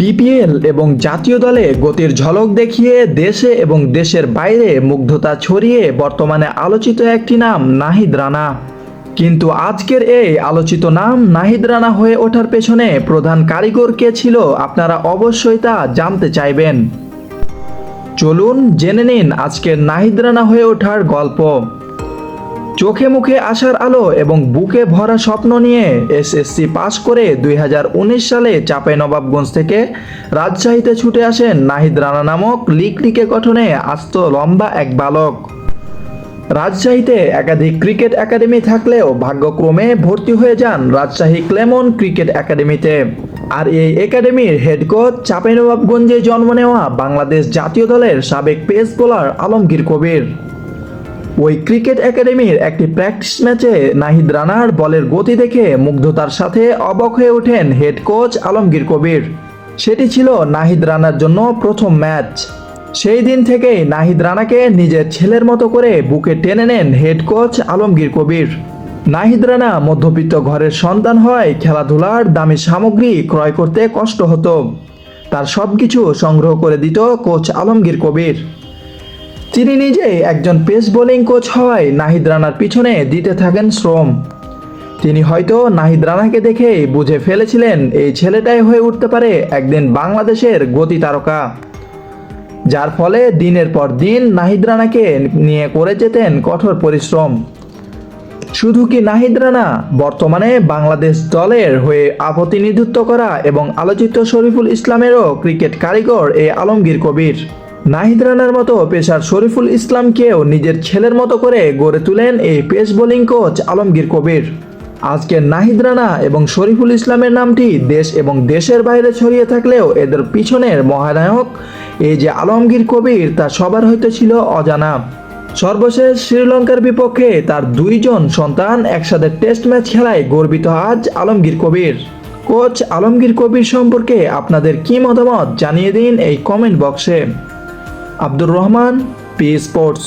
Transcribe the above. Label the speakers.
Speaker 1: BPL এবং জাতীয় দলে গতির ঝলক দেখিয়ে দেশে এবং দেশের বাইরে মুগ্ধতা ছড়িয়ে বর্তমানে আলোচিত একটি নাম, নাহিদ রানা। কিন্তু আজকের এই আলোচিত নাম, নাহিদ রানা হয়ে ওঠার পেছনে প্রধান কারিগর কে ছিল আপনারা অবশ্যই তা জানতে চাইবেন। চলুন জেনে নিন আজকের নাহিদ রানা হয়ে ওঠার গল্প। চোখে মুখে আসার আলো এবং বুকে ভরা স্বপ্ন নিয়ে এসএসসি পাশ করে দুই হাজার উনিশ সালে চাঁপাইনবাবগঞ্জ থেকে রাজশাহীতে ছুটে আসেন নাহিদ রানা নামক লিগে গঠনে আস্ত লম্বা এক বালক। রাজশাহীতে একাধিক ক্রিকেট একাডেমি থাকলেও ভাগ্যক্রমে ভর্তি হয়ে যান রাজশাহী ক্লেমন ক্রিকেট একাডেমিতে। আর এই একাডেমির হেড কোচ চাঁপাইনবাবগঞ্জে জন্ম নেওয়া বাংলাদেশ জাতীয় দলের সাবেক পেস বোলার আলমগীর কবির। ওই ক্রিকেট একাডেমির একটি প্র্যাকটিস ম্যাচে নাহিদ রানার বলের গতি দেখে মুগ্ধতার সাথে অবাক হয়ে ওঠেন হেড কোচ আলমগীর কবির। সেটি ছিল নাহিদ রানার জন্য প্রথম ম্যাচ। সেই দিন থেকেই নাহিদ রানাকে নিজের ছেলের মতো করে বুকে টেনে নেন হেড কোচ আলমগীর কবির। নাহিদ রানা মধ্যবিত্ত ঘরের সন্তান হয় খেলাধুলার দামি সামগ্রী ক্রয় করতে কষ্ট হতো। তার সবকিছু সংগ্রহ করে দিত কোচ আলমগীর কবির। তিনি নিজেই একজন পেস বোলিং কোচ হওয়ায় নাহিদ রানার পিছনে দিতে থাকেন শ্রম। তিনি হয়তো নাহিদ রানাকে দেখে বুঝে ফেলেছিলেন এই ছেলেটাই হয়ে উঠতে পারে একদিন বাংলাদেশের গতি তারকা। যার ফলে দিনের পর দিন নাহিদ রানাকে নিয়ে করে যেতেন কঠোর পরিশ্রম। শুধু কি নাহিদ রানা বর্তমানে বাংলাদেশ দলের হয়ে প্রতিনিধিত্ব করা এবং আলোচিত শরীফুল ইসলামেরও ক্রিকেট কারিগর এ আলমগীর কবির। নাহিদ রানার মতো পেশার শরীফুল ইসলামকেও নিজের ছেলের মতো করে গড়ে তুলেন এই pace bowling coach Alamgir Kabir. আজকে নাহিদ রানা এবং শরীফুল ইসলামের নামটি দেশ এবং দেশের বাইরে ছড়িয়ে থাকলেও এদের পিছনের মহানায়ক এই যে আলমগীর কবির, তা সবার হয়তো ছিল অজানা। সর্বশেষ শ্রীলঙ্কার বিপক্ষে তার দুইজন সন্তান একসাথে টেস্ট ম্যাচ খেলায় গর্বিত আজ আলমগীর কবির। কোচ আলমগীর কবির সম্পর্কে আপনাদের কি মতামত জানিয়ে দিন এই কমেন্ট বক্সে। Abdur Rahman P sports.